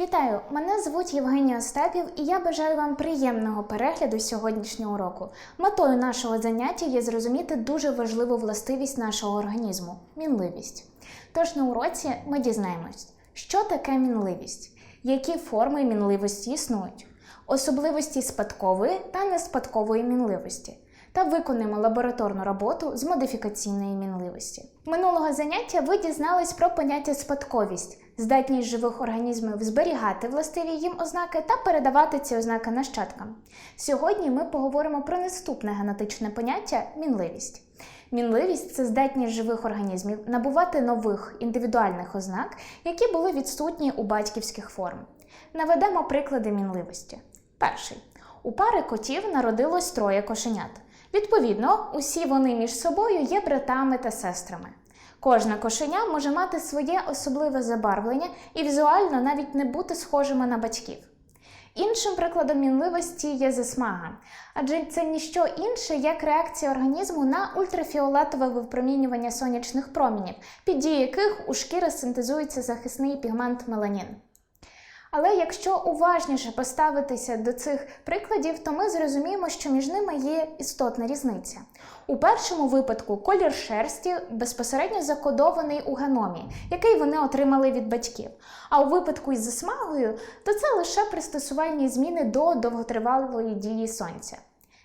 Вітаю! Мене звуть Євгенія Остапів, і я бажаю вам приємного перегляду сьогоднішнього уроку. Метою нашого заняття є зрозуміти дуже важливу властивість нашого організму мінливість. Тож на уроці ми дізнаємось, що таке мінливість, які форми мінливості існують, особливості спадкової та неспадкової мінливості. Та виконуємо лабораторну роботу з модифікаційної мінливості. Минулого заняття ви дізнались про поняття спадковість, здатність живих організмів зберігати властиві їм ознаки та передавати ці ознаки нащадкам. Сьогодні ми поговоримо про наступне генетичне поняття мінливість. Мінливість це здатність живих організмів набувати нових індивідуальних ознак, які були відсутні у батьківських форм. Наведемо приклади мінливості. Перший. У пари котів народилось троє кошенят. Відповідно, усі вони між собою є братами та сестрами. Кожна кошеня може мати своє особливе забарвлення і візуально навіть не бути схожими на батьків. Іншим прикладом мінливості є засмага, адже це ніщо інше, як реакція організму на ультрафіолетове випромінювання сонячних промінів, під дією яких у шкіри синтезується захисний пігмент меланін. Але якщо уважніше поставитися до цих прикладів, то ми зрозуміємо, що між ними є істотна різниця. У першому випадку колір шерсті безпосередньо закодований у геномі, який вони отримали від батьків. А у випадку із засмагою, то це лише пристосувальні зміни до довготривалої дії сонця.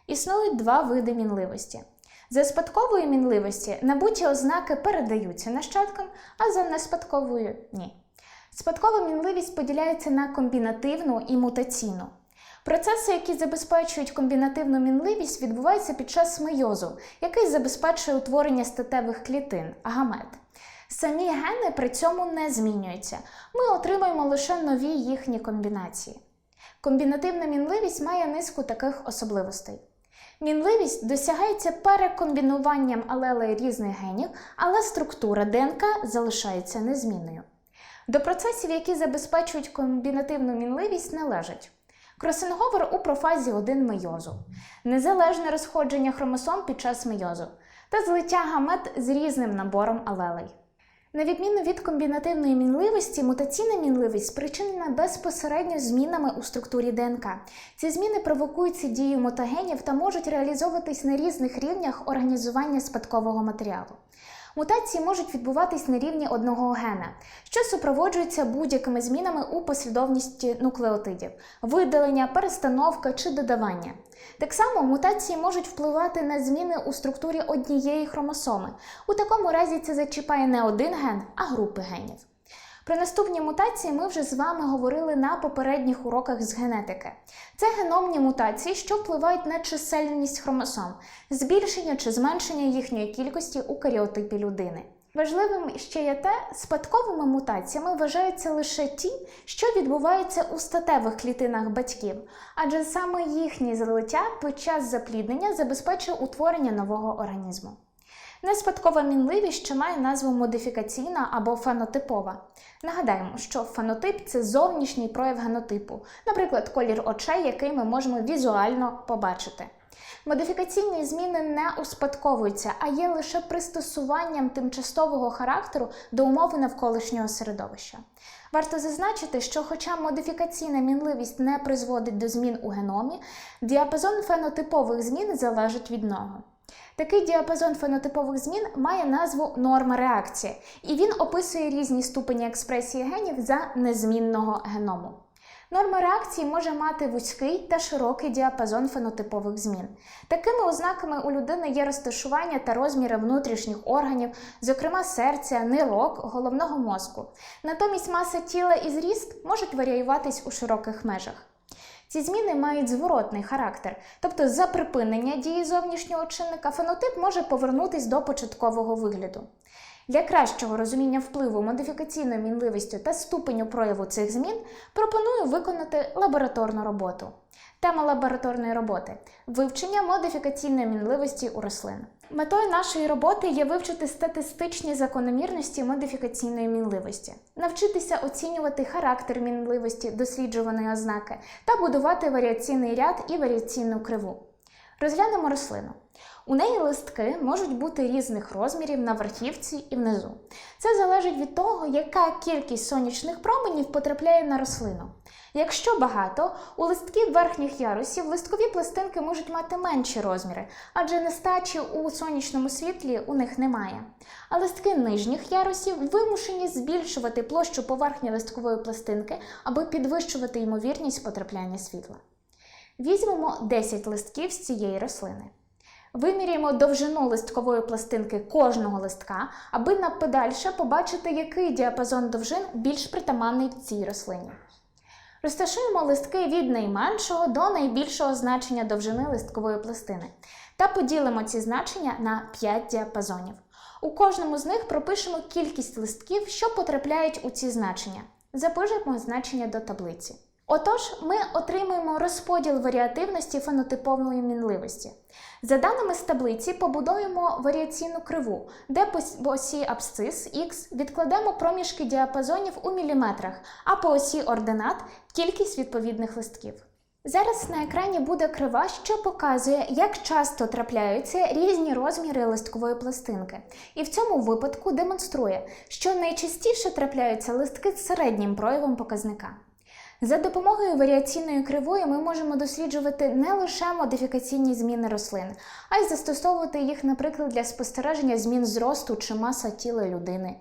Існують два види мінливості. За спадкової мінливості набуті ознаки передаються нащадкам, а за неспадковою ні. Спадкова мінливість поділяється на комбінативну і мутаційну. Процеси, які забезпечують комбінативну мінливість, відбуваються під час мейозу, який забезпечує утворення статевих клітин агамет. Самі гени при цьому не змінюються. Ми отримуємо лише нові їхні комбінації. Комбінативна мінливість має низку таких особливостей. Мінливість досягається перекомбінуванням алелей різних генів, але структура ДНК залишається незмінною. До процесів, які забезпечують комбінативну мінливість, належать кросинговер у профазі 1 мейозу, незалежне розходження хромосом під час мейозу та злиття гамет з різним набором алелей. На відміну від комбінативної мінливості, мутаційна мінливість спричинена безпосередньо змінами у структурі ДНК. Ці зміни провокуються дією мутагенів та можуть реалізовуватись на різних рівнях організування спадкового матеріалу. Мутації можуть відбуватись на рівні одного гена, що супроводжується будь-якими змінами у послідовності нуклеотидів, видалення, перестановка чи додавання. Так само мутації можуть впливати на зміни у структурі однієї хромосоми. У такому разі це зачіпає не один ген, а групи генів. Про наступні мутації ми вже з вами говорили на попередніх уроках з генетики. Це геномні мутації, що впливають на чисельність хромосом, збільшення чи зменшення їхньої кількості у каріотипі людини. Важливим ще є те, спадковими мутаціями вважаються лише ті, що відбуваються у статевих клітинах батьків, адже саме їхнє залиття під час запліднення забезпечує утворення нового організму. Неспадкова мінливість, що має назву модифікаційна або фенотипова. Нагадаємо, що фенотип це зовнішній прояв генотипу, наприклад, колір очей, який ми можемо візуально побачити. Модифікаційні зміни не успадковуються, а є лише пристосуванням тимчасового характеру до умови навколишнього середовища. Варто зазначити, що, хоча модифікаційна мінливість не призводить до змін у геномі, діапазон фенотипових змін залежить від нього. Такий діапазон фенотипових змін має назву норма реакції, і він описує різні ступені експресії генів за незмінного геному. Норма реакції може мати вузький та широкий діапазон фенотипових змін. Такими ознаками у людини є розташування та розміри внутрішніх органів, зокрема серця, нирок, головного мозку. Натомість маса тіла і зріст можуть варіюватись у широких межах. Ці зміни мають зворотний характер, тобто за припинення дії зовнішнього чинника фенотип може повернутись до початкового вигляду. Для кращого розуміння впливу модифікаційної мінливості та ступеню прояву цих змін пропоную виконати лабораторну роботу. Тема лабораторної роботи вивчення модифікаційної мінливості у рослин. Метою нашої роботи є вивчити статистичні закономірності модифікаційної мінливості, навчитися оцінювати характер мінливості досліджуваної ознаки та будувати варіаційний ряд і варіаційну криву. Розглянемо рослину. У неї листки можуть бути різних розмірів на верхівці і внизу. Це залежить від того, яка кількість сонячних променів потрапляє на рослину. Якщо багато, у листків верхніх ярусів листкові пластинки можуть мати менші розміри, адже нестачі у сонячному світлі у них немає. А листки нижніх ярусів вимушені збільшувати площу поверхні листкової пластинки, аби підвищувати ймовірність потрапляння світла. Візьмемо 10 листків з цієї рослини. Виміряємо довжину листкової пластинки кожного листка, аби на подальше побачити, який діапазон довжин більш притаманний цій рослині. Розташуємо листки від найменшого до найбільшого значення довжини листкової пластини та поділимо ці значення на 5 діапазонів. У кожному з них пропишемо кількість листків, що потрапляють у ці значення. Запишемо значення до таблиці. Отож, ми отримуємо розподіл варіативності фенотипової мінливості. За даними з таблиці, побудуємо варіаційну криву, де по осі абсцис х відкладемо проміжки діапазонів у міліметрах, а по осі ординат кількість відповідних листків. Зараз на екрані буде крива, що показує, як часто трапляються різні розміри листкової пластинки, і в цьому випадку демонструє, що найчастіше трапляються листки з середнім проявом показника. За допомогою варіаційної кривої ми можемо досліджувати не лише модифікаційні зміни рослин, а й застосовувати їх, наприклад, для спостереження змін зросту чи маса тіла людини,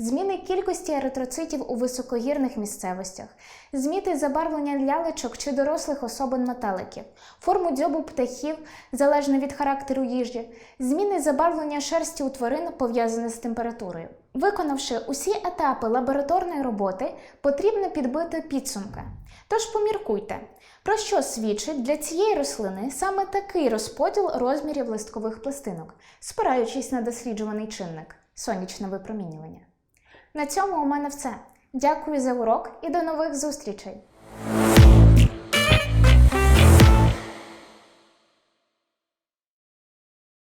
зміни кількості еритроцитів у високогірних місцевостях, зміни забарвлення лялечок чи дорослих особин метеликів, форму дзьобу птахів залежно від характеру їжі, зміни забарвлення шерсті у тварин пов'язані з температурою. Виконавши усі етапи лабораторної роботи, потрібно підбити підсумки. Тож поміркуйте, про що свідчить для цієї рослини саме такий розподіл розмірів листкових пластинок, спираючись на досліджуваний чинник сонячне випромінювання. На цьому у мене все. Дякую за урок і до нових зустрічей!